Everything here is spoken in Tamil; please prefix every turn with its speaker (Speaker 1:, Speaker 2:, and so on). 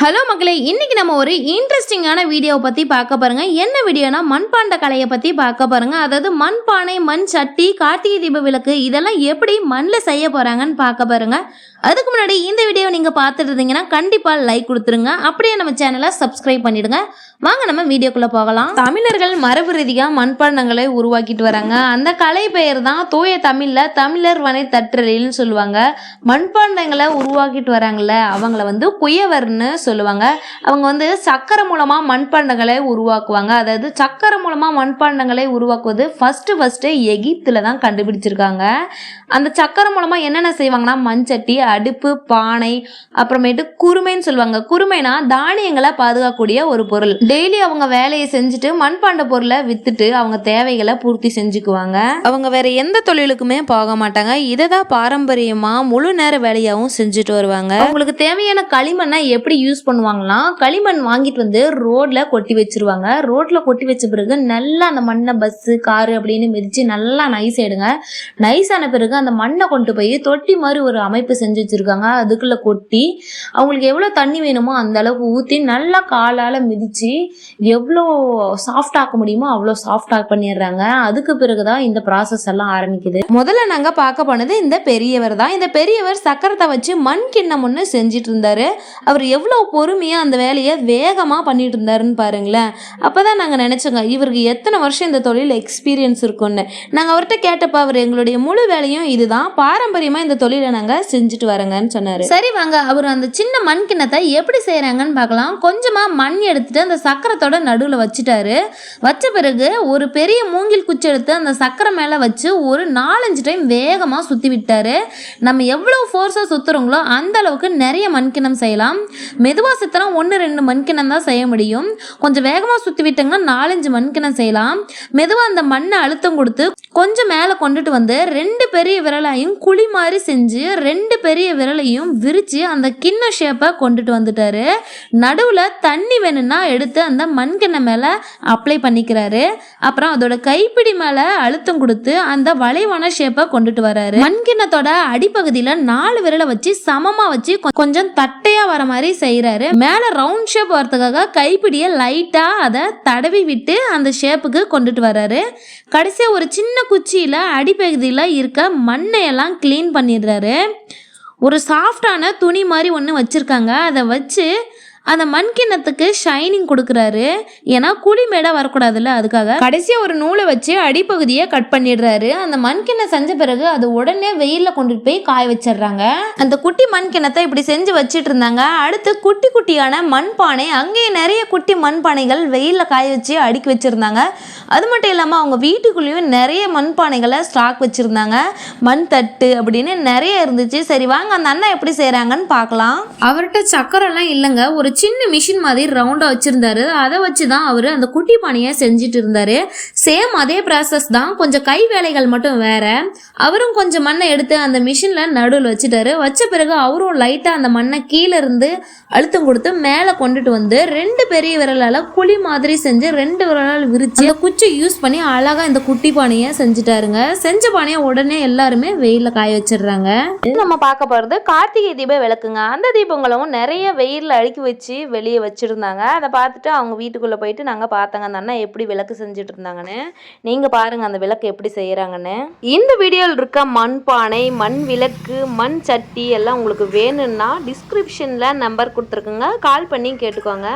Speaker 1: ஹலோ மக்களே இன்னைக்கு நம்ம ஒரு இன்ட்ரெஸ்டிங்கான வீடியோவை பற்றி பார்க்க பாருங்க என்ன வீடியோனா மண்பாண்ட கலையை பற்றி பார்க்க பாருங்க அதாவது மண்பானை மண் சட்டி கார்த்திகை தீப விளக்கு இதெல்லாம் எப்படி மண்ணில் செய்ய போகிறாங்கன்னு பார்க்க பாருங்க அதுக்கு முன்னாடி இந்த வீடியோ நீங்கள் பார்த்துட்டு இருந்தீங்கன்னா கண்டிப்பாக லைக் கொடுத்துருங்க. அப்படியே நம்ம சேனலை சப்ஸ்கிரைப் பண்ணிடுங்க. வாங்க நம்ம வீடியோக்குள்ளே போகலாம். தமிழர்கள் மரபு ரீதியாக மண்பாண்டங்களை உருவாக்கிட்டு வராங்க. அந்த கலை பெயர் தான் தூய தமிழில் தமிழர் வனை தற்றலின்னு சொல்லுவாங்க. மண்பாண்டங்களை உருவாக்கிட்டு வராங்கல்ல அவங்கள வந்து குயவர்னு சொல்லுவாங்க. அவங்க வந்து சக்கரை மூலமாக மண்பாண்டங்களை உருவாக்குவாங்க. அதாவது சக்கரை மூலமாக மண்பாண்டங்களை உருவாக்குவது ஃபஸ்ட்டு ஃபஸ்ட்டு எகிப்தில் தான் கண்டுபிடிச்சிருக்காங்க. அந்த சக்கரை மூலமாக என்னென்ன செய்வாங்கன்னா மண்சட்டி அடுப்பு பானை அப்புறமேட்டு குருமைன்னு சொல்லுவாங்க. குருமைனா தானியங்களை பாதுகாக்கக்கூடிய ஒரு பொருள். டெய்லி அவங்க வேலையை செஞ்சுட்டு மண்பாண்ட பொருளை வித்துட்டு அவங்க தேவைகளை பூர்த்தி செஞ்சுக்குவாங்க. அவங்க வேற எந்த தொழிலுக்குமே போக மாட்டாங்க. இதை தான் பாரம்பரியமா முழு நேர வேலையாகவும் செஞ்சுட்டு வருவாங்க. அவங்களுக்கு தேவையான களிமண்ணை எப்படி யூஸ் பண்ணுவாங்கன்னா களிமண் வாங்கிட்டு வந்து ரோட்ல கொட்டி வச்சிருவாங்க. ரோட்ல கொட்டி வச்ச பிறகு நல்லா அந்த மண்ணை பஸ்ஸு காரு அப்படின்னு மிதிச்சு நல்லா நைஸ் ஆயிடுங்க நைஸ் ஆன பிறகு அந்த மண்ணை கொண்டு போய் தொட்டி மாதிரி ஒரு அமைப்பு செஞ்சு வச்சிருக்காங்க. அதுக்குள்ள கொட்டி அவங்களுக்கு எவ்வளோ தண்ணி வேணுமோ அந்த அளவுக்கு ஊற்றி நல்லா காலால் மிதிச்சு எவ்வளோ சாஃப்ட் ஆக்க முடியுமோ அவ்வளோ சாஃப்ட் ஆக் பண்ணிடுறாங்க. அதுக்கு பிறகுதான் இந்த ப்ராசஸ் எல்லாம் ஆரம்பிக்குது. முதல்ல நாங்கள் பார்க்க போனது இந்த பெரியவர் தான். இந்த பெரியவர் சக்கரத்தை வச்சு மண் கிண்ணம் ஒன்று செஞ்சுட்டு இருந்தாரு அவர் எவ்வளோ பொறுமையாக அந்த வேலையை வேகமாக பண்ணிட்டு இருந்தாருன்னு பாருங்களேன். அப்போ தான் நாங்கள் நினச்சோங்க இவருக்கு எத்தனை வருஷம் இந்த தொழில் எக்ஸ்பீரியன்ஸ் இருக்கும்னு. நாங்கள் அவர்கிட்ட கேட்டப்ப அவர் எங்களுடைய முழு வேலையும் இதுதான். பாரம்பரியமாக இந்த தொழிலை நாங்கள் செஞ்சுட்டு வரேங்கன்னு சொன்னார். சரி வாங்க அவர் அந்த சின்ன மண் கிண்ணத்தை எப்படி செய்கிறாங்கன்னு பார்க்கலாம். கொஞ்சமாக மண் எடுத்துட்டு அந்த சக்கரத்தோட நடுவில் வச்சுட்டாரு. வச்ச பிறகு ஒரு பெரிய மூங்கில் குச்சி எடுத்து அந்த சக்கரை மேலே வச்சு ஒரு நாலஞ்சு டைம் வேகமாக சுற்றி விட்டாரு. நம்ம எவ்வளோ ஃபோர்ஸாக சுற்றுறோங்களோ அந்த அளவுக்கு நிறைய மண்கிணம் செய்யலாம். மெதுவாக சுற்றினா ஒன்று ரெண்டு மண்கிணம் தான் செய்ய முடியும். கொஞ்சம் வேகமாக சுற்றி விட்டாங்கன்னா நாலஞ்சு மண்கிணம் செய்யலாம். மெதுவாக அந்த மண்ணை அழுத்தம் கொடுத்து கொஞ்சம் மேலே கொண்டுட்டு வந்து ரெண்டு பெரிய விரலாயும் குழி மாதிரி செஞ்சு ரெண்டு பெரிய விரலையும் விரித்து அந்த கிண்ண ஷேப்பை கொண்டுட்டு வந்துட்டாரு. நடுவில் தண்ணி வேணும்னா எடுத்து அந்த மண்கிண்ணம் மேலே அப்ளை பண்ணிக்கிறாரு. அப்புறம் அதோட கைப்பிடி மேலே அழுத்தம் கொடுத்து அந்த வளைவான ஷேப்பை கொண்டுட்டு வராரு. மண்கிண்ணத்தோட அடிப்பகுதியில் நாலு விரலை வச்சு சமமாக வச்சு கொஞ்சம் தட்டையாக வர மாதிரி செய்கிறாரு மேலே ரவுண்ட் ஷேப் வரதுக்காக கைப்பிடியை லைட்டாக அதை தடவி விட்டு அந்த ஷேப்புக்கு கொண்டுட்டு வராரு. கடைசியாக ஒரு சின்ன குச்சியில் அடிப்பகுதியில் இருக்க மண்ணை எல்லாம் க்ளீன் பண்ணிடுறாரு. ஒரு சாஃப்டான துணி மாதிரி ஒன்று வச்சுருக்காங்க. அதை வச்சு அந்த மண் கிண்ணத்துக்கு ஷைனிங் கொடுக்குறாரு. ஏன்னா குழி மேடாக வரக்கூடாதுல்ல அதுக்காக. கடைசியாக ஒரு நூலை வச்சு அடிப்பகுதியை கட் பண்ணிடுறாரு. அந்த மண்கிண்ணம் செஞ்ச பிறகு அது உடனே வெயிலில் கொண்டுட்டு போய் காய வச்சிடுறாங்க. அந்த குட்டி மண்கிண்ணத்தை இப்படி செஞ்சு வச்சுட்டு இருந்தாங்க. அடுத்து குட்டி குட்டியான மண்பானை அங்கேயே நிறைய குட்டி மண்பானைகள் வெயிலில் காய வச்சு அடுக்கி வச்சுருந்தாங்க. அது மட்டும் இல்லாமல் அவங்க வீட்டுக்குள்ளேயும் நிறைய மண்பானைகளை ஸ்டாக் வச்சுருந்தாங்க. மண் தட்டு அப்படின்னு நிறைய இருந்துச்சு. சரி வாங்க அந்த அண்ணா எப்படி செய்கிறாங்கன்னு பார்க்கலாம். அவர்கிட்ட சக்கரெல்லாம் இல்லைங்க. ஒரு சின்ன மிஷின் மாதிரி ரவுண்டாக வச்சுருந்தாரு. அதை வச்சு தான் அவர் அந்த குட்டி பானையை செஞ்சுட்டு இருந்தார். சேம் அதே ப்ராசஸ் தான். கொஞ்சம் கை வேலைகள் மட்டும் வேற. அவரும் கொஞ்சம் மண்ணை எடுத்து அந்த மிஷினில் நடுவில் வச்சுட்டாரு. வச்ச பிறகு அவரும் லைட்டாக அந்த மண்ணை கீழே இருந்து அழுத்தம் கொடுத்து மேலே கொண்டுட்டு வந்து ரெண்டு பெரிய விரலால் குழி மாதிரி செஞ்சு ரெண்டு விரலால் விரிச்சு அந்த குச்சி யூஸ் பண்ணி அழகாக இந்த குட்டி பானையை செஞ்சுட்டாருங்க. செஞ்ச பானையை உடனே எல்லாருமே வெயிலில் காய வச்சிடுறாங்க. இது நம்ம பார்க்க போகிறது கார்த்திகை தீப விளக்குங்க. அந்த தீபங்களும் நிறைய வெயிலில் அழுக்கி வச்சு வெளியே வச்சுருந்தாங்க. அதை பார்த்துட்டு அவங்க வீட்டுக்குள்ளே போயிட்டு நாங்கள் பார்த்தாங்க அந்த அண்ணா எப்படி விளக்கு செஞ்சுட்டு இருந்தாங்கன்னு. நீங்கள் பாருங்கள் அந்த விளக்கு எப்படி செய்கிறாங்கன்னு இந்த வீடியோவில் இருக்க மண் பானை மண் விளக்கு மண் சட்டி எல்லாம் உங்களுக்கு வேணும்னா டிஸ்கிரிப்ஷனில் நம்பர் கொடுத்துருக்குங்க. கால் பண்ணி கேட்டுக்கோங்க.